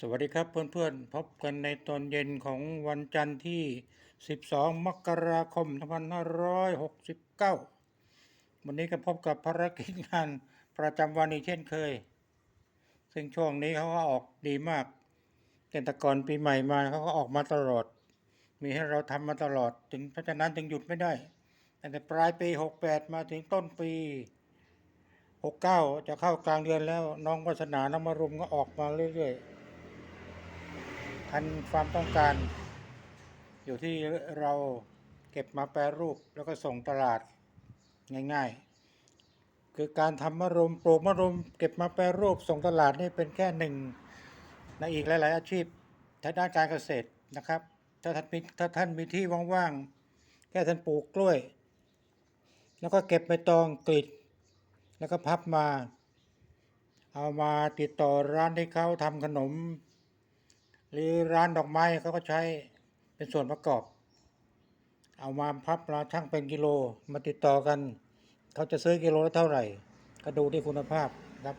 สวัสดีครับเพื่อนๆ พบกันในตอนเย็นของวันจันทร์ที่ 12 มกราคม 2569 วันนี้ก็พบกับภารกิจงานประจำวันอีกเช่นเคย ซึ่งช่วงนี้เขาก็ออกดีมากเกษตรกรปีใหม่มาเขาก็ออกมาตลอด มีให้เราทำมาตลอด ถึงเพราะฉะนั้นถึงหยุดไม่ได้ตั้งแต่ปลายปี 68 มาถึงต้นปี 69 จะเข้ากลางเดือนแล้วน้องวัฒนาน้องมารุมก็ออกมาเรื่อยๆ ทันความต้องการ อยู่ที่เราเก็บมาแปรรูปแล้วก็ส่งตลาดง่ายๆ คือการทำมะรุมปลูกมะรุมเก็บมาแปรรูปส่งตลาดนี่เป็นแค่หนึ่งในอีกหลาย ๆ อาชีพทางด้านการเกษตรนะครับ ถ้าท่านมีถ้าท่านมีที่ว่างๆ แค่ท่านปลูกกล้วย แล้วก็เก็บใบตองกรีดแล้วก็พับมา เอามาติดต่อร้านที่เขาทำขนม หรือร้านดอกไม้เขาก็ใช้เป็นส่วนประกอบ เอามาพับมาช่างเป็นกิโลมาติดต่อกัน เขาจะซื้อกิโลละเท่าไหร่ ก็ดูที่คุณภาพครับ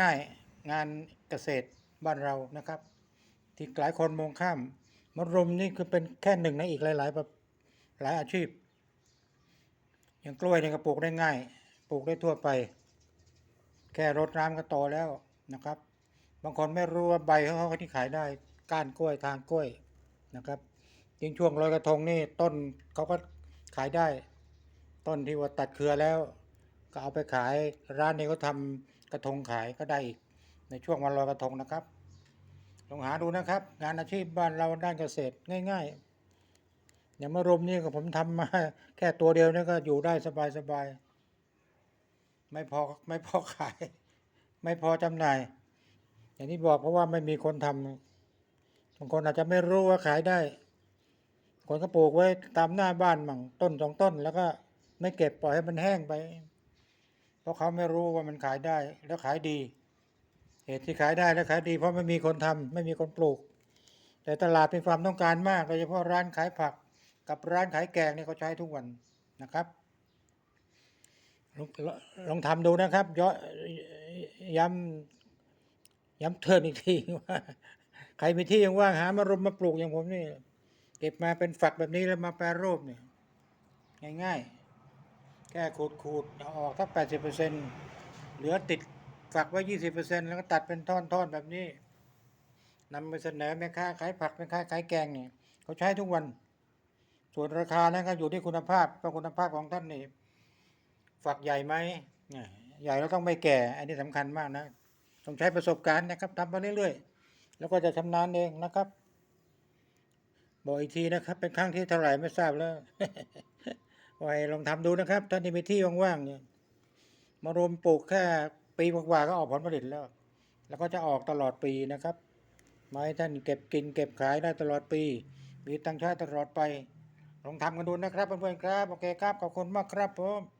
ง่ายๆงานเกษตรบ้านเรานะครับ ที่หลายคนมองข้ามมะรุมนี่คือเป็นแค่หนึ่งในอีกหลายๆแบบหลายอาชีพ อย่างกล้วยเนี่ยก็ปลูกได้ง่าย ปลูกได้ทั่วไป แค่รดน้ำก็โตแล้วนะครับ บางคนไม่รู้ว่าใบเขาเขาที่ขายได้ก้านกล้วยทางกล้วยนะครับยิ่งช่วงลอยกระทงนี่ต้นเขาก็ขายได้ ต้นที่ว่าตัดเครือแล้ว ก็เอาไปขายร้านนี้ก็ทำกระทงขายก็ได้อีก ในช่วงวันลอยกระทงนะครับลองหาดูนะครับ งานอาชีพบ้านเราด้านเกษตรง่ายๆอย่างมะรุมนี่ก็ผมทำมาแค่ตัวเดียวนี่ก็อยู่ได้สบายๆไม่พอไม่พอขาย ไม่พอจำหน่าย อย่างที่บอกเพราะว่าไม่มีคนทำบางคนอาจจะไม่รู้ว่าขายได้ คนก็ปลูกไว้ตามหน้าบ้านมั่งต้นสองต้น แล้วก็ไม่เก็บปล่อยให้มันแห้งไป เพราะเขาไม่รู้ว่ามันขายได้แล้วขายดี เหตุที่ขายได้และขายดี เพราะไม่มีคนทำไม่มีคนปลูก แต่ตลาดมีความต้องการมากโดยเฉพาะร้านขายผัก กับร้านขายแกงเนี่ยเขาใช้ทุกวันนะครับลองลองทำดูนะครับย้อนย้ำ ย้ำเตือนอีกทีว่า ใครมีที่ยังว่างหามารมมาปลูกอย่างผมนี่ เก็บมาเป็นฝักแบบนี้แล้วมาแปรรูปเนี่ยง่ายๆ แค่ขูดขูดๆเอาออกสักแปดสิบเปอร์เซ็นเหลือติดฝักไว้ยี่สิบเปอร์เซ็นแล้วก็ตัดเป็นท่อนๆแบบนี้นำไปเสนอแม่ค้าขายผักแม่ค้าขายแกงเนี่ยเขาใช้ทุกวัน ส่วนราคานั้นก็อยู่ที่คุณภาพว่าคุณภาพของท่านนี่ฝักใหญ่ไหมใหญ่แล้วต้องไม่แก่ อันนี้สำคัญมากนะ ต้องใช้ประสบการณ์นะครับทำไปเรื่อยๆ แล้วก็จะชำนาญเองนะครับ บอกอีกทีนะครับ เป็นครั้งที่เท่าไหร่ไม่ทราบแล้วไว้ลองทำดูนะครับท่านที่มีที่ว่างๆเนี่ยมารวมปลูกแค่ปีกว่าๆก็ออกผลผลิตแล้ว แล้วก็จะออกตลอดปีนะครับไม้ท่านเก็บกินเก็บขายได้ตลอดปี มีตังค์ใช้ตลอดไปลองทำกันดูนะครับเพื่อนๆครับ โอเคครับ ขอบคุณมากครับผม